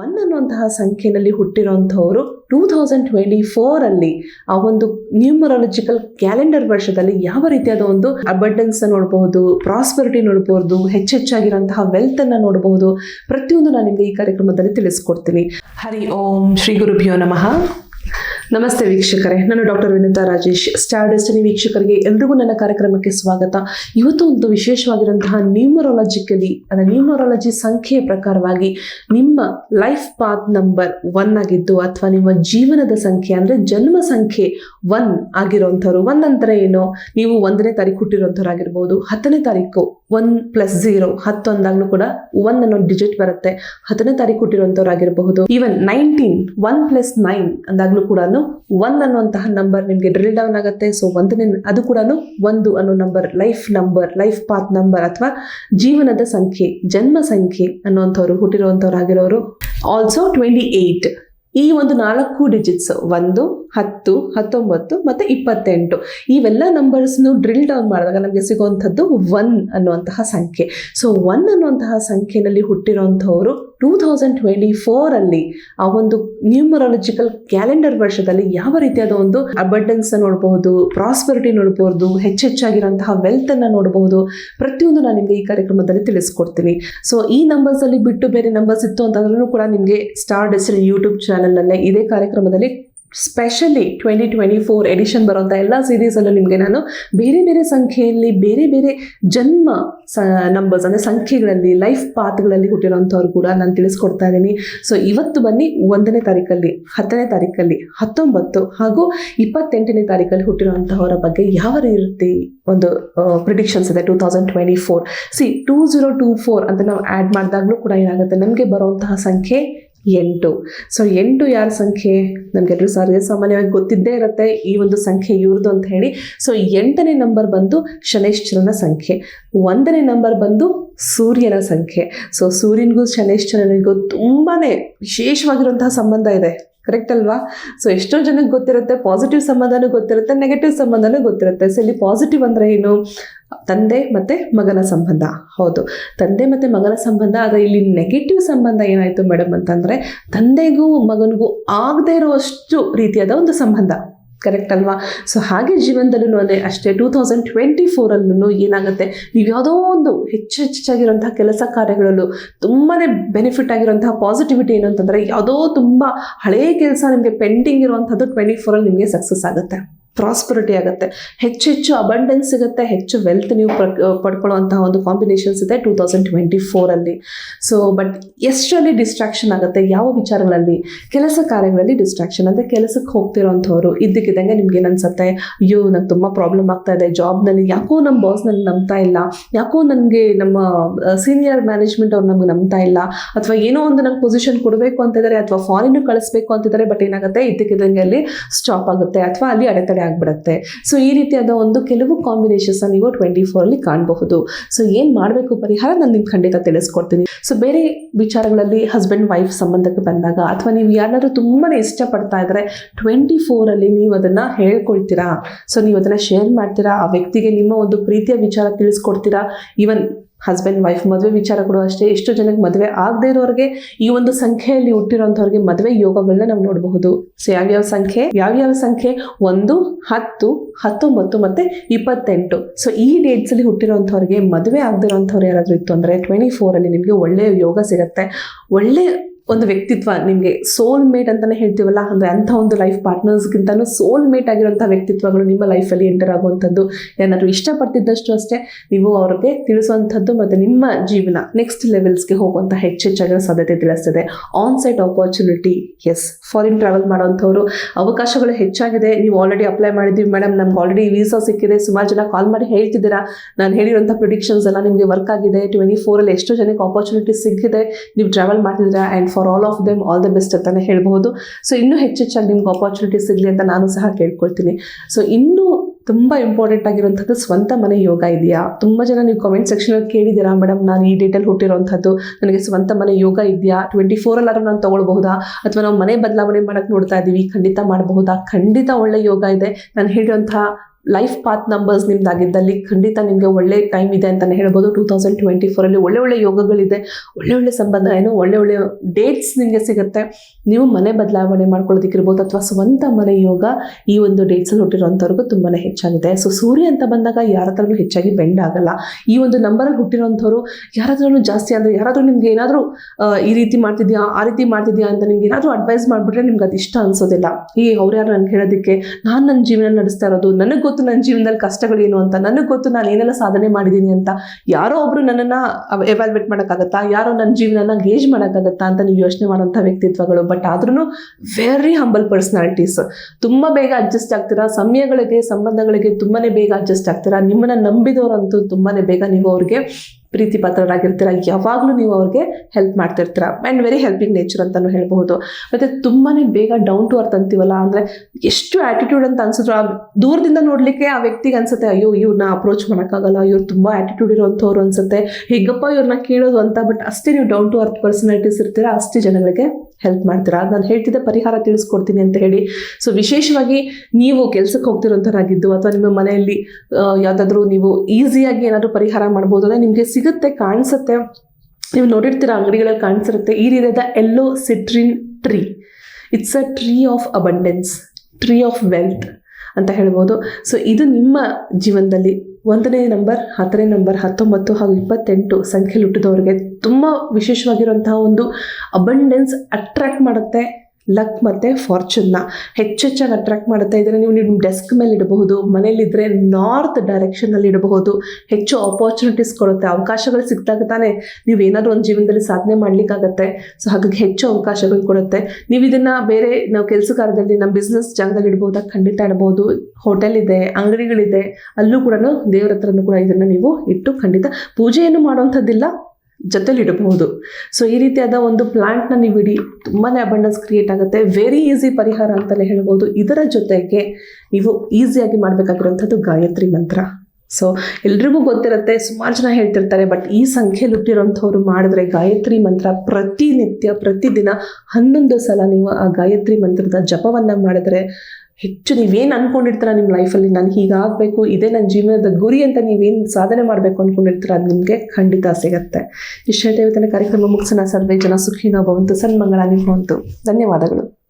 One ಅನ್ನುವಂತಹ ಸಂಖ್ಯೆಯಲ್ಲಿ ಹುಟ್ಟಿರುವಂಥವರು ಟೂ ತೌಸಂಡ್ ಟ್ವೆಂಟಿ ಫೋರಲ್ಲಿ ಆ ಒಂದು ನ್ಯೂಮರಾಲಜಿಕಲ್ ಕ್ಯಾಲೆಂಡರ್ ವರ್ಷದಲ್ಲಿ ಯಾವ ರೀತಿಯಾದ ಒಂದು ಅಬಂಡೆನ್ಸ್ ನೋಡಬಹುದು ಪ್ರಾಸ್ಪರಿಟಿ ನೋಡಬಹುದು ಹೆಚ್ಚೆಚ್ಚಾಗಿರುವಂತಹ ವೆಲ್ತ್ ಅನ್ನ ನೋಡಬಹುದು ಪ್ರತಿಯೊಂದು ನಾನು ನಿಮಗೆ ಈ ಕಾರ್ಯಕ್ರಮದಲ್ಲಿ ತಿಳಿಸ್ಕೊಡ್ತೀನಿ. ಹರಿ ಓಂ ಶ್ರೀ ಗುರುಭ್ಯೋ ನಮಃ. ನಮಸ್ತೆ ವೀಕ್ಷಕರೇ. ನಾನು doctor Vinita Rajesh. Star destiny ವೀಕ್ಷಕರಿಗೆ ಎಲ್ರಿಗೂ ನನ್ನ ಕಾರ್ಯಕ್ರಮಕ್ಕೆ ಸ್ವಾಗತ. ಇವತ್ತು ಒಂದು ವಿಶೇಷವಾಗಿರುವಂತಹ ನ್ಯೂಮರಾಲಜಿಕಲಿ, ಅಂದರೆ ನ್ಯೂಮರಾಲಜಿ ಸಂಖ್ಯೆಯ ಪ್ರಕಾರವಾಗಿ ನಿಮ್ಮ ಲೈಫ್ ಪಾತ್ ನಂಬರ್ ಒನ್ ಆಗಿದ್ದು, ಅಥವಾ ನಿಮ್ಮ ಜೀವನದ ಸಂಖ್ಯೆ, ಅಂದರೆ ಜನ್ಮ ಸಂಖ್ಯೆ ಒನ್ ಆಗಿರುವಂಥವ್ರು. ಒನ್ ಏನು? ನೀವು ಒಂದನೇ ತಾರೀಕು ಹುಟ್ಟಿರುವಂಥವ್ರು ಆಗಿರ್ಬೋದು ಹತ್ತನೇ ತಾರೀಕು ಒನ್ ಪ್ಲಸ್ ಝೀರೋ ಹತ್ತೊಂದಾಗ್ಲೂ ಕೂಡ ಒನ್ ಅನ್ನೋ ಡಿಜಿಟ್ ಬರುತ್ತೆ. ಹತ್ತನೇ ತಾರೀಕು ಹುಟ್ಟಿರುವಂಥವ್ರು ಆಗಿರಬಹುದು even nineteen one plus nine ಅಂದಾಗ್ಲೂ ಕೂಡ ಒನ್ ಅನ್ನುವಂತಹ ನಂಬರ್ ನಿಮಗೆ ಡ್ರಿಲ್ ಡೌನ್ ಆಗುತ್ತೆ. ಸೊ ಒಂದನೇ, ಅದು ಕೂಡ ಒಂದು ಅನ್ನೋ number life number life path number ಅಥವಾ ಜೀವನದ ಸಂಖ್ಯೆ, ಜನ್ಮ ಸಂಖ್ಯೆ ಅನ್ನುವಂಥವ್ರು ಹುಟ್ಟಿರುವಂಥವ್ರು ಆಗಿರೋರು ಆಲ್ಸೋ ಟ್ವೆಂಟಿ ಏಯ್ಟ್ ಈ ಒಂದು ನಾಲ್ಕು ಡಿಜಿಟ್ಸ್ ಒಂದು ಹತ್ತು, ಹತ್ತೊಂಬತ್ತು ಮತ್ತು ಇಪ್ಪತ್ತೆಂಟು. ಇವೆಲ್ಲ ನಂಬರ್ಸ್ನು ಡ್ರಿಲ್ ಡೌನ್ ಮಾಡಿದಾಗ ನಮಗೆ ಸಿಗುವಂಥದ್ದು ಒನ್ ಅನ್ನುವಂತಹ ಸಂಖ್ಯೆ. ಸೊ ಒನ್ ಅನ್ನುವಂತಹ ಸಂಖ್ಯೆಯಲ್ಲಿ ಹುಟ್ಟಿರುವಂಥವರು ಟೂ ಥೌಸಂಡ್ ಟ್ವೆಂಟಿ ಫೋರಲ್ಲಿ ಆ ಒಂದು ನ್ಯೂಮರಾಲಜಿಕಲ್ ಕ್ಯಾಲೆಂಡರ್ ವರ್ಷದಲ್ಲಿ ಯಾವ ರೀತಿಯಾದ ಒಂದು ಅಬಂಡೆನ್ಸ್ ನೋಡಬಹುದು ಪ್ರಾಸ್ಪರಿಟಿ ನೋಡಬಹುದು ಹೆಚ್ಚೆಚ್ಚಾಗಿರುವಂತಹ ವೆಲ್ತ್ ಅನ್ನು ನೋಡಬಹುದು ಪ್ರತಿಯೊಂದು ನಾನು ನಿಮಗೆ ಈ ಕಾರ್ಯಕ್ರಮದಲ್ಲಿ ತಿಳಿಸ್ಕೊಡ್ತೀನಿ. ಸೊ ಈ ನಂಬರ್ಸಲ್ಲಿ ಬಿಟ್ಟು ಬೇರೆ ನಂಬರ್ಸ್ ಇತ್ತು ಅಂತಂದ್ರೂ ಕೂಡ ನಿಮಗೆ ಸ್ಟಾರ್ ಡೆಸ್ಟಿನಿ ಯೂಟ್ಯೂಬ್ ಚಾನಲಲ್ಲೇ ಇದೇ ಕಾರ್ಯಕ್ರಮದಲ್ಲಿ specially twenty twenty four edition ಬರುವಂಥ ಎಲ್ಲ ಸೀರೀಸಲ್ಲೂ ನಿಮಗೆ ನಾನು ಬೇರೆ ಬೇರೆ ಸಂಖ್ಯೆಯಲ್ಲಿ ಬೇರೆ ಬೇರೆ ಜನ್ಮ ಸ ನಂಬರ್ಸ್ ಅಂದರೆ ಸಂಖ್ಯೆಗಳಲ್ಲಿ ಲೈಫ್ ಪಾತ್ಗಳಲ್ಲಿ ಹುಟ್ಟಿರೋಂಥವ್ರು ಕೂಡ ನಾನು ತಿಳಿಸ್ಕೊಡ್ತಾ ಇದ್ದೀನಿ. ಸೊ ಇವತ್ತು ಬನ್ನಿ ಒಂದನೇ ತಾರೀಕಲ್ಲಿ, ಹತ್ತನೇ ತಾರೀಕಲ್ಲಿ, ಹತ್ತೊಂಬತ್ತು ಹಾಗೂ ಇಪ್ಪತ್ತೆಂಟನೇ ತಾರೀಕಲ್ಲಿ ಹುಟ್ಟಿರೋಂಥವರ ಬಗ್ಗೆ ಯಾವ ರೀತಿ ಒಂದು ಪ್ರಿಡಿಕ್ಷನ್ಸ್ ಇದೆ two thousand twenty four C two zero two four ಅಂತ ನಾವು ಆ್ಯಡ್ ಮಾಡಿದಾಗಲೂ ಕೂಡ ಏನಾಗುತ್ತೆ? ನಮಗೆ ಬರುವಂತಹ ಸಂಖ್ಯೆ ಎಂಟು. ಸೊ ಎಂಟು ಯಾರ ಸಂಖ್ಯೆ? ನಮಗೆಲ್ಲರೂ ಸಾರಿಗೆ ಸಾಮಾನ್ಯವಾಗಿ ಗೊತ್ತಿದ್ದೇ ಇರುತ್ತೆ ಈ ಒಂದು ಸಂಖ್ಯೆ ಇವ್ರದ್ದು ಅಂತ ಹೇಳಿ. ಸೊ ಎಂಟನೇ ನಂಬರ್ ಬಂದು ಶನೇಶ್ವರನ ಸಂಖ್ಯೆ. ಒಂದನೇ ನಂಬರ್ ಬಂದು ಸೂರ್ಯನ ಸಂಖ್ಯೆ. ಸೊ ಸೂರ್ಯನಿಗೂ ಶನೇಶ್ವರನಿಗೂ ತುಂಬಾ ವಿಶೇಷವಾಗಿರುವಂತಹ ಸಂಬಂಧ ಇದೆ. ಕರೆಕ್ಟ್ ಅಲ್ವಾ? ಸೊ ಎಷ್ಟೋ ಜನಕ್ಕೆ ಗೊತ್ತಿರುತ್ತೆ ಪಾಸಿಟಿವ್ ಸಂಬಂಧನೂ ಗೊತ್ತಿರುತ್ತೆ ನೆಗೆಟಿವ್ ಸಂಬಂಧನೂ ಗೊತ್ತಿರುತ್ತೆ. ಸೊ ಇಲ್ಲಿ ಪಾಸಿಟಿವ್ ಅಂದರೆ ಏನು? ತಂದೆ ಮತ್ತು ಮಗನ ಸಂಬಂಧ. ಹೌದು. ತಂದೆ ಮತ್ತು ಮಗನ ಸಂಬಂಧ, ಆದರೆ ಇಲ್ಲಿ ನೆಗೆಟಿವ್ ಸಂಬಂಧ ಏನಾಯಿತು ಮೇಡಮ್ ಅಂತಂದರೆ, ತಂದೆಗೂ ಮಗನಿಗೂ ಆಗದೇ ಇರುವಷ್ಟು ರೀತಿಯಾದ ಒಂದು ಸಂಬಂಧ. ಕರೆಕ್ಟ್ ಅಲ್ವಾ? ಸೊ ಹಾಗೆ ಜೀವನದಲ್ಲೂ ಅದೇ ಅಷ್ಟೇ ಟೂ ತೌಸಂಡ್ ಟ್ವೆಂಟಿ ಫೋರಲ್ಲೂ ಏನಾಗುತ್ತೆ? ನೀವು ಯಾವುದೋ ಒಂದು ಹೆಚ್ಚು ಹೆಚ್ಚಾಗಿರುವಂತಹ ಕೆಲಸ ಕಾರ್ಯಗಳಲ್ಲೂ ತುಂಬಾ ಬೆನಿಫಿಟ್ ಆಗಿರುವಂತಹ ಪಾಸಿಟಿವಿಟಿ ಏನು ಅಂತಂದರೆ, ಯಾವುದೋ ತುಂಬ ಹಳೆಯ ಕೆಲಸ ನಿಮಗೆ ಪೆಂಡಿಂಗ್ ಇರುವಂಥದ್ದು ಟ್ವೆಂಟಿ ಫೋರಲ್ಲಿ ನಿಮಗೆ ಸಕ್ಸಸ್ ಆಗುತ್ತೆ. ಪ್ರಾಸ್ಪರಿಟಿ ಆಗುತ್ತೆ. ಹೆಚ್ಚು ಹೆಚ್ಚು ಅಬಂಡೆನ್ಸ್ ಸಿಗುತ್ತೆ, ಹೆಚ್ಚು ವೆಲ್ತ್ ನೀವು ಪಡ್ಕೊಳ್ಳುವಂತಹ ಒಂದು ಕಾಂಬಿನೇಷನ್ಸ್ ಇದೆ ಟೂ ತೌಸಂಡ್ ಟ್ವೆಂಟಿ ಫೋರಲ್ಲಿ ಸೊ ಬಟ್ ಎಷ್ಟರಲ್ಲಿ ಡಿಸ್ಟ್ರಾಕ್ಷನ್ ಆಗುತ್ತೆ? ಯಾವ ವಿಚಾರಗಳಲ್ಲಿ? ಕೆಲಸ ಕಾರ್ಯಗಳಲ್ಲಿ ಡಿಸ್ಟ್ರಾಕ್ಷನ್ ಅಂದರೆ ಕೆಲಸಕ್ಕೆ ಹೋಗ್ತಿರೋಂಥವ್ರು, ಇದ್ದಕ್ಕಿದ್ದಂಗೆ ನಿಮ್ಗೆ ಏನು ಅನ್ಸುತ್ತೆ ಅಯ್ಯೋ, ನಂಗೆ ತುಂಬ ಪ್ರಾಬ್ಲಮ್ ಆಗ್ತಾ ಇದೆ. ಜಾಬ್ನಲ್ಲಿ ಯಾಕೋ ನಮ್ಮ ಬಾಸ್ ನನ್ನ ನಂಬ್ತಾ ಇಲ್ಲ. ಯಾಕೋ ನನಗೆ ನಮ್ಮ ಸೀನಿಯರ್ ಮ್ಯಾನೇಜ್ಮೆಂಟ್ ಅವ್ರು ನಮ್ಗೆ ನಂಬ್ತಾ ಇಲ್ಲ. ಅಥವಾ ಏನೋ ಒಂದು ನಂಗೆ ಪೊಸಿಷನ್ ಕೊಡಬೇಕು ಅಂತಿದ್ದಾರೆ, ಅಥವಾ ಫಾರಿನ್ ಕಳಿಸ್ಬೇಕು ಅಂತಿದ್ದಾರೆ ಬಟ್ ಏನಾಗುತ್ತೆ? ಇದ್ದಕ್ಕಿದ್ದಂಗೆ ಅಲ್ಲಿ ಸ್ಟಾಪ್ ಆಗುತ್ತೆ. ಅಥವಾ ಅಲ್ಲಿ ಅಡೆತಡೆ ಆಗಿಬಿಡುತ್ತೆ. ಸೊ ಈ ರೀತಿಯಾದ ಒಂದು ಕೆಲವು ಕಾಂಬಿನೇಷನ್ಸ್ ನೀವು ಟ್ವೆಂಟಿ ಫೋರಲ್ಲಿ ಕಾಣಬಹುದು. ಸೊ ಏನು ಮಾಡಬೇಕು ಪರಿಹಾರ ನಾನು ನಿಮ್ಗೆ ಖಂಡಿತ ತಿಳಿಸ್ಕೊಡ್ತೀನಿ. ಸೊ ಬೇರೆ ವಿಚಾರಗಳಲ್ಲಿ ಹಸ್ಬೆಂಡ್ ವೈಫ್ ಸಂಬಂಧಕ್ಕೆ ಬಂದಾಗ ಅಥವಾ ನೀವು ಯಾರಾದರೂ ತುಂಬಾ ಇಷ್ಟಪಡ್ತಾ ಇದ್ದಾರೆ ಟ್ವೆಂಟಿ ಫೋರಲ್ಲಿ ನೀವು ಅದನ್ನು ಹೇಳ್ಕೊಳ್ತೀರಾ? ಸೊ ನೀವು ಅದನ್ನು ಶೇರ್ ಮಾಡ್ತೀರಾ? ಆ ವ್ಯಕ್ತಿಗೆ ನಿಮ್ಮ ಒಂದು ಪ್ರೀತಿಯ ವಿಚಾರ ತಿಳಿಸ್ಕೊಡ್ತೀರಾ? ಈವನ್ ಹಸ್ಬೆಂಡ್ ವೈಫ್ ಮದುವೆ ವಿಚಾರ ಕೂಡ ಅಷ್ಟೇ. ಎಷ್ಟು ಜನಕ್ಕೆ ಮದುವೆ ಆಗದೇ ಇರೋರಿಗೆ ಈ ಒಂದು ಸಂಖ್ಯೆಯಲ್ಲಿ ಹುಟ್ಟಿರೋಂಥವ್ರಿಗೆ ಮದುವೆ ಯೋಗಗಳನ್ನ ನಾವು ನೋಡಬಹುದು. ಸೊ ಯಾವ್ಯಾವ ಸಂಖ್ಯೆ? ಯಾವ್ಯಾವ ಸಂಖ್ಯೆ? ಒಂದು, ಹತ್ತು, ಹತ್ತೊಂಬತ್ತು ಮತ್ತು ಇಪ್ಪತ್ತೆಂಟು. ಸೊ ಈ ಡೇಟ್ಸಲ್ಲಿ ಹುಟ್ಟಿರೋಂಥವ್ರಿಗೆ ಮದುವೆ ಆಗದಿರೋಂಥವ್ರು ಯಾರಾದರೂ ಇತ್ತು ಅಂದರೆ ಟ್ವೆಂಟಿ ಫೋರಲ್ಲಿ ನಿಮಗೆ ಒಳ್ಳೆಯ ಯೋಗ ಸಿಗುತ್ತೆ. ಒಳ್ಳೆ ಒಂದು ವ್ಯಕ್ತಿತ್ವ, ನಿಮಗೆ ಸೋಲ್ ಮೇಟ್ ಅಂತಲೇ ಹೇಳ್ತೀವಲ್ಲ, ಅಂದರೆ ಅಂಥ ಒಂದು ಲೈಫ್ ಪಾರ್ಟ್ನರ್ಸ್ಗಿಂತನೂ ಸೋಲ್ ಮೇಟ್ ಆಗಿರುವಂಥ ವ್ಯಕ್ತಿತ್ವಗಳು ನಿಮ್ಮ ಲೈಫಲ್ಲಿ ಎಂಟರ್ ಆಗುವಂಥದ್ದು. ಏನಾದರೂ ಇಷ್ಟಪಡ್ತಿದ್ದಷ್ಟು ಅಷ್ಟೇ, ನೀವು ಅವ್ರಿಗೆ ತಿಳಿಸುವಂಥದ್ದು ಮತ್ತು ನಿಮ್ಮ ಜೀವನ ನೆಕ್ಸ್ಟ್ ಲೆವೆಲ್ಸ್ಗೆ ಹೋಗುವಂಥ ಹೆಚ್ಚೆಚ್ಚಾಗಿರೋ ಸಾಧ್ಯತೆ ತಿಳಿಸ್ತದೆ. On site opportunities foreign travel ಮಾಡೋವಂಥವ್ರು, ಅವಕಾಶಗಳು ಹೆಚ್ಚಾಗಿದೆ. ನೀವು ಆಲ್ರೆಡಿ ಅಪ್ಲೈ ಮಾಡಿದ್ದೀವಿ ಮೇಡಮ್ ನಮ್ಗೆ ಆಲ್ರೆಡಿ ವೀಸಾ ಸಿಕ್ಕಿದೆ. ಸುಮಾರು ಜನ ಕಾಲ್ ಮಾಡಿ ಹೇಳ್ತಿದ್ದೀರಾ. ನಾನು ಹೇಳಿರುವಂಥ ಪ್ರಿಡಿಕ್ಷನ್ಸ್ ಎಲ್ಲ ನಿಮಗೆ ವರ್ಕ್ ಆಗಿದೆ. ಟ್ವೆಂಟಿ ಫೋರಲ್ಲಿ ಎಷ್ಟೋ ಜನಕ್ಕೆ ಆಪರ್ಚುನಿಟಿ ಸಿಕ್ಕಿದೆ. ನೀವು ಟ್ರಾವೆಲ್ ಮಾಡ್ತಿದ್ದೀರಾ and for all of them all the best ಅಂತಲೇ ಹೇಳ್ಬೋದು ಸೊ ಇನ್ನೂ ಹೆಚ್ಚೆಚ್ಚಾಗಿ ನಿಮ್ಗೆ ಆಪರ್ಚುನಿಟಿ ಸಿಗಲಿ ಅಂತ ನಾನು ಸಹ ಕೇಳ್ಕೊಳ್ತೀನಿ. ಸೊ ಇನ್ನೂ ತುಂಬ ಇಂಪಾರ್ಟೆಂಟ್ ಆಗಿರುವಂಥದ್ದು ಸ್ವಂತ ಮನೆ ಯೋಗ ಇದೆಯಾ? ತುಂಬ ಜನ ನೀವು ಕಮೆಂಟ್ ಸೆಕ್ಷನಲ್ಲಿ ಕೇಳಿದ್ದೀರಾ ಮೇಡಮ್ ನಾನು ಈ ಡೇಟಲ್ಲಿ ಹುಟ್ಟಿರೋವಂಥದ್ದು ನನಗೆ ಸ್ವಂತ ಮನೆ ಯೋಗ ಇದೆಯಾ? ಟ್ವೆಂಟಿ ಫೋರಲ್ಲಾದ್ರೂ ನಾನು ತೊಗೊಳ್ಬಹುದಾ? ಅಥವಾ ನಾವು ಮನೆ ಬದಲಾವಣೆ ಮಾಡೋಕ್ಕೆ ನೋಡ್ತಾ ಇದ್ದೀವಿ ಖಂಡಿತ ಮಾಡಬಹುದಾ? ಖಂಡಿತ ಒಳ್ಳೆ ಯೋಗ ಇದೆ. ನಾನು ಹೇಳಿರೋಂಥ ಲೈಫ್ ಪಾತ್ ನಂಬರ್ಸ್ ನಿಮ್ದಾಗಿದ್ದಲ್ಲಿ ಖಂಡಿತ ನಿಮಗೆ ಒಳ್ಳೆ ಟೈಮ್ ಇದೆ ಅಂತಲೇ ಹೇಳ್ಬೋದು. ಟೂ ತೌಸಂಡ್ ಟ್ವೆಂಟಿ ಫೋರಲ್ಲಿ ಒಳ್ಳೆ ಒಳ್ಳೆ ಯೋಗಗಳಿದೆ, ಒಳ್ಳೆ ಒಳ್ಳೆ ಸಂಬಂಧ, ಏನೋ ಒಳ್ಳೆ ಒಳ್ಳೆ ಡೇಟ್ಸ್ ನಿಮಗೆ ಸಿಗುತ್ತೆ. ನೀವು ಮನೆ ಬದಲಾವಣೆ ಮಾಡ್ಕೊಳ್ಳೋದಕ್ಕಿರ್ಬೋದು ಅಥವಾ ಸ್ವಂತ ಮನೆ ಯೋಗ ಈ ಒಂದು ಡೇಟ್ಸಲ್ಲಿ ಹುಟ್ಟಿರೋಂಥವ್ರಿಗೂ ತುಂಬಾ ಹೆಚ್ಚಾಗಿದೆ. ಸೊ ಸೂರ್ಯ ಅಂತ ಬಂದಾಗ ಯಾರ ಹೆಚ್ಚಾಗಿ ಬೆಂಡ್ ಆಗಲ್ಲ. ಈ ಒಂದು ನಂಬರಲ್ಲಿ ಹುಟ್ಟಿರೋಂಥವ್ರು ಯಾರಾದ್ರೂ ಜಾಸ್ತಿ ಅಂದರೆ ಯಾರಾದರೂ ನಿಮ್ಗೆ ಏನಾದರೂ ಈ ರೀತಿ ಮಾಡ್ತಿದ್ಯಾ, ಆ ರೀತಿ ಮಾಡ್ತಿದ್ಯಾ ಅಂತ ನಿಮ್ಗೆ ಏನಾದರೂ ಅಡ್ವೈಸ್ ಮಾಡಿಬಿಟ್ರೆ ನಿಮ್ಗೆ ಅದು ಇಷ್ಟ ಅನ್ಸೋದಿಲ್ಲ. ಈ ಅವ್ರು ಯಾರು ನನಗೆ ಹೇಳೋದಕ್ಕೆ, ನಾನು ನನ್ನ ಜೀವನ ನಡೆಸ್ತಾ ಇರೋದು, ನನಗೆ ಗೊತ್ತು ನನ್ನ ಜೀವನದಲ್ಲಿ ಕಷ್ಟಗಳೇನು ಅಂತ? ನನಗೆ ಗೊತ್ತು ನಾನು ಏನೆಲ್ಲ ಸಾಧನೆ ಮಾಡಿದ್ದೀನಿ ಅಂತ? ಯಾರೋ ಒಬ್ರು ನನ್ನನ್ನು ಎವ್ಯಾಲ್ಯೇಟ್ ಮಾಡೋಕ್ಕಾಗತ್ತಾ? ಯಾರೋ ನನ್ನ ಜೀವನನ ಗೇಜ್ ಮಾಡೋಕ್ಕಾಗತ್ತಾ ಅಂತ ನೀವು ಯೋಚನೆ ಮಾಡೋಂಥ ವ್ಯಕ್ತಿತ್ವಗಳು. ಬಟ್ ಆದ್ರೂ ವೆರಿ ಹಂಬಲ್ ಪರ್ಸ್ನಾಲಿಟೀಸ್ ತುಂಬ ಬೇಗ ಅಡ್ಜಸ್ಟ್ ಆಗ್ತೀರಾ? ಸಮಯಗಳಿಗೆ, ಸಂಬಂಧಗಳಿಗೆ ತುಂಬಾ ಬೇಗ ಅಡ್ಜಸ್ಟ್ ಆಗ್ತೀರಾ? ನಿಮ್ಮನ್ನ ನಂಬಿದವರಂತೂ ತುಂಬಾ ಬೇಗ ನೀವು ಅವ್ರಿಗೆ ಪ್ರೀತಿ ಪಾತ್ರರಾಗಿರ್ತೀರ, ಯಾವಾಗಲೂ ನೀವು ಅವ್ರಿಗೆ ಹೆಲ್ಪ್ ಮಾಡ್ತಿರ್ತೀರ. ಆ್ಯಂಡ್ ವೆರಿ ಹೆಲ್ಪಿಂಗ್ ನೇಚರ್ ಅಂತಲೂ ಹೇಳಬಹುದು. ಮತ್ತು ತುಂಬಾ ಬೇಗ ಡೌನ್ ಟು ಅರ್ತ್ ಅಂತೀವಲ್ಲ, ಅಂದರೆ ಎಷ್ಟು ಆ್ಯಟಿಟ್ಯೂಡ್ ಅಂತ ಅನ್ಸಿದ್ರು, ಆ ದೂರದಿಂದ ನೋಡಲಿಕ್ಕೆ ಆ ವ್ಯಕ್ತಿಗೆ ಅನ್ಸುತ್ತೆ, ಅಯ್ಯೋ ಇವ್ರನ್ನ ಅಪ್ರೋಚ್ ಮಾಡೋಕ್ಕಾಗಲ್ಲ, ಇವ್ರು ತುಂಬ ಆ್ಯಟಿಟ್ಯೂಡ್ ಇರುವಂಥವ್ರು ಅನ್ಸುತ್ತೆ. ಹೇಗಪ್ಪ ಇವ್ರನ್ನ ಕೇಳೋದು ಅಂತ? ಬಟ್ ಅಷ್ಟೇ ನೀವು ಡೌನ್ ಟು ಅರ್ತ್ ಪರ್ಸನಾಲಿಟೀಸ್ ಇರ್ತೀರ, ಅಷ್ಟೇ ಜನಗಳಿಗೆ ಹೆಲ್ಪ್ ಮಾಡ್ತೀರಾ? ನಾನು ಹೇಳ್ತಿದ್ದೆ ಪರಿಹಾರ ತಿಳಿಸ್ಕೊಡ್ತೀನಿ ಅಂತ ಹೇಳಿ. ಸೊ ವಿಶೇಷವಾಗಿ ನೀವು ಕೆಲಸಕ್ಕೆ ಹೋಗ್ತಿರೋಂಥರಾಗಿದ್ದು ಅಥವಾ ನಿಮ್ಮ ಮನೆಯಲ್ಲಿ ಯಾವುದಾದ್ರೂ ನೀವು ಈಸಿಯಾಗಿ ಏನಾದರೂ ಪರಿಹಾರ ಮಾಡ್ಬೋದು ಅಂದರೆ ನಿಮಗೆ ಸಿಗುತ್ತೆ, ಕಾಣಿಸುತ್ತೆ. ನೀವು ನೋಡಿರ್ತೀರ ಅಂಗಡಿಗಳಲ್ಲಿ ಕಾಣಿಸಿರುತ್ತೆ. ಈ ರೀತಿಯಾದ yellow citrine tree it's a tree of abundance tree of wealth ಅಂತ ಹೇಳ್ಬೋದು. ಸೊ ಇದು ನಿಮ್ಮ ಜೀವನದಲ್ಲಿ ಒಂದನೇ ನಂಬರ್, ಹತ್ತನೇ ನಂಬರ್, ಹತ್ತೊಂಬತ್ತು ಹಾಗೂ ಇಪ್ಪತ್ತೆಂಟು ಸಂಖ್ಯೆಯಲ್ಲಿ ಹುಟ್ಟಿದವ್ರಿಗೆ ತುಂಬ ವಿಶೇಷವಾಗಿರುವಂತಹ ಒಂದು ಅಬಂಡೆನ್ಸ್ ಅಟ್ರ್ಯಾಕ್ಟ್ ಮಾಡುತ್ತೆ. ಲಕ್ ಮತ್ತು ಹೆಚ್ಚು ಹೆಚ್ಚೆಚ್ಚಾಗಿ ಅಟ್ರ್ಯಾಕ್ಟ್ ಮಾಡುತ್ತಾ ಇದನ್ನು ನೀವು ನಿಮ್ಮ ಡೆಸ್ಕ್ ಮೇಲೆ ಇಡಬಹುದು ಮನೇಲಿದ್ದರೆ ನಾರ್ತ್ ಡೈರೆಕ್ಷನಲ್ಲಿ ಇಡಬಹುದು. ಹೆಚ್ಚು ಆಪರ್ಚುನಿಟೀಸ್ ಕೊಡುತ್ತೆ, ಅವಕಾಶಗಳು ಸಿಕ್ಕಿದಾಗ ತಾನೇ ನೀವು ಏನಾದರೂ ಒಂದು ಜೀವನದಲ್ಲಿ ಸಾಧನೆ ಮಾಡಲಿಕ್ಕಾಗತ್ತೆ. ಸೊ ಹಾಗಾಗಿ ಹೆಚ್ಚು ಅವಕಾಶಗಳು ಕೊಡುತ್ತೆ. ನೀವು ಇದನ್ನು ಬೇರೆ ನಾವು ಕೆಲಸ ಕಾರ್ಯದಲ್ಲಿ ನಮ್ಮ ಬಿಸ್ನೆಸ್ ಜಾಗದಲ್ಲಿ ಇಡ್ಬೋದಾ ಖಂಡಿತ ಇಡಬಹುದು. ಹೋಟೆಲ್ ಇದೆ, ಅಂಗಡಿಗಳಿದೆ, ಅಲ್ಲೂ ಕೂಡ ದೇವರ ಹತ್ರನೂ ಕೂಡ ಇದನ್ನು ನೀವು ಇಟ್ಟು ಖಂಡಿತ ಪೂಜೆಯನ್ನು ಮಾಡುವಂಥದ್ದಿಲ್ಲ. ಜೊತೆಲಿ ಇಡಬಹುದು ಸೊ ಈ ರೀತಿಯಾದ ಒಂದು ಪ್ಲಾಂಟ್ನ ನೀವು ಇಡಿ ತುಂಬಾ ಅಬಂಡೆನ್ಸ್ ಕ್ರಿಯೇಟ್ ಆಗುತ್ತೆ. ವೆರಿ ಈಸಿ ಪರಿಹಾರ ಅಂತಲೇ ಹೇಳ್ಬೋದು. ಇದರ ಜೊತೆಗೆ ನೀವು ಈಸಿಯಾಗಿ ಮಾಡಬೇಕಾಗಿರುವಂಥದ್ದು ಗಾಯತ್ರಿ ಮಂತ್ರ. ಸೊ ಎಲ್ರಿಗೂ ಗೊತ್ತಿರುತ್ತೆ, ಸುಮಾರು ಜನ ಹೇಳ್ತಿರ್ತಾರೆ ಬಟ್ ಈ ಸಂಖ್ಯೆ ಹುಟ್ಟಿರೋಂಥವ್ರು ಮಾಡಿದ್ರೆ ಗಾಯತ್ರಿ ಮಂತ್ರ ಪ್ರತಿನಿತ್ಯ, ಪ್ರತಿದಿನ ಹನ್ನೊಂದು ಸಲ ನೀವು ಆ ಗಾಯತ್ರಿ ಮಂತ್ರದ ಜಪವನ್ನು ಮಾಡಿದ್ರೆ ಹೆಚ್ಚು ನೀವೇನು ಅಂದ್ಕೊಂಡಿರ್ತೀರ ನಿಮ್ಮ ಲೈಫಲ್ಲಿ ನಾನು ಹೀಗಾಗಬೇಕು, ಇದೇ ನನ್ನ ಜೀವನದ ಗುರಿ ಅಂತ ನೀವೇನು ಸಾಧನೆ ಮಾಡಬೇಕು ಅಂದ್ಕೊಂಡಿರ್ತೀರ ಅದು ನಿಮಗೆ ಖಂಡಿತ ಸಿಗುತ್ತೆ. ಇಷ್ಟ ಇವತ್ತಿನ ಕಾರ್ಯಕ್ರಮ ಮುಗಿಸೋಣ. ಸರ್ವೇ ಜನ ಸುಖಿನೋ ಭವಂತು. ಸನ್ಮಂಗಳ ಭವಂತು ಧನ್ಯವಾದಗಳು.